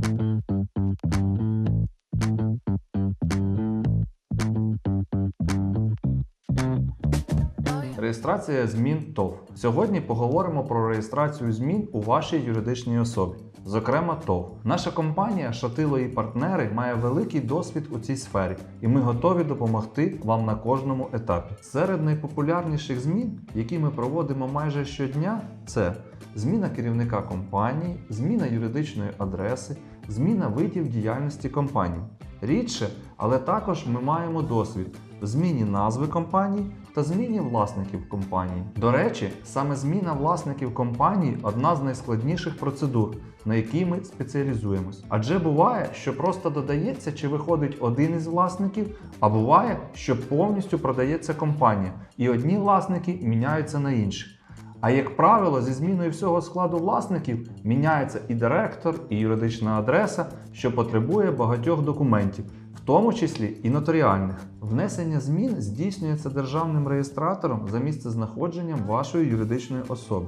Mm-hmm. Реєстрація змін ТОВ. Сьогодні поговоримо про реєстрацію змін у вашій юридичній особі, зокрема ТОВ. Наша компанія Шатило і партнери має великий досвід у цій сфері, і ми готові допомогти вам на кожному етапі. Серед найпопулярніших змін, які ми проводимо майже щодня, це зміна керівника компанії, зміна юридичної адреси, зміна видів діяльності компанії. Рідше, але також ми маємо досвід в зміні назви компанії та зміні власників компанії. До речі, саме зміна власників компанії одна з найскладніших процедур, на якій ми спеціалізуємось. Адже буває, що просто додається чи виходить один із власників, а буває, що повністю продається компанія, і одні власники міняються на інших. А як правило, зі зміною всього складу власників міняється і директор, і юридична адреса, що потребує багатьох документів, в тому числі і нотаріальних. Внесення змін здійснюється державним реєстратором за місцезнаходженням вашої юридичної особи.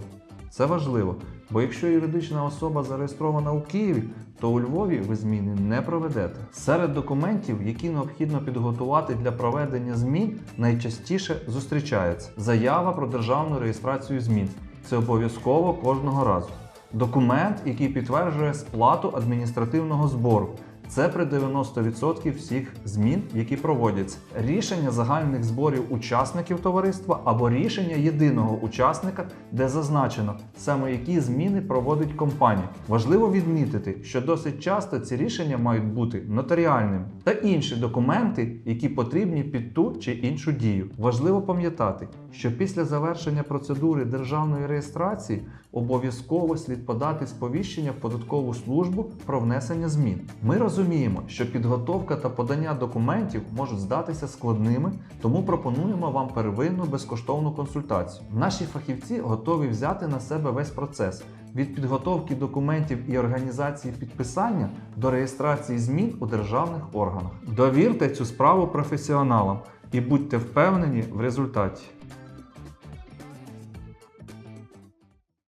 Це важливо, бо якщо юридична особа зареєстрована у Києві, то у Львові ви зміни не проведете. Серед документів, які необхідно підготувати для проведення змін, найчастіше зустрічається заява про державну реєстрацію змін. Це обов'язково кожного разу. Документ, який підтверджує сплату адміністративного збору. Це при 90% всіх змін, які проводяться. Рішення загальних зборів учасників товариства або рішення єдиного учасника, де зазначено саме які зміни проводить компанія. Важливо відмітити, що досить часто ці рішення мають бути нотаріальними та інші документи, які потрібні під ту чи іншу дію. Важливо пам'ятати, що після завершення процедури державної реєстрації обов'язково слід подати сповіщення в податкову службу про внесення змін. Ми розуміємо, що підготовка та подання документів можуть здатися складними, тому пропонуємо вам первинну безкоштовну консультацію. Наші фахівці готові взяти на себе весь процес. Від підготовки документів і організації підписання до реєстрації змін у державних органах. Довірте цю справу професіоналам і будьте впевнені в результаті.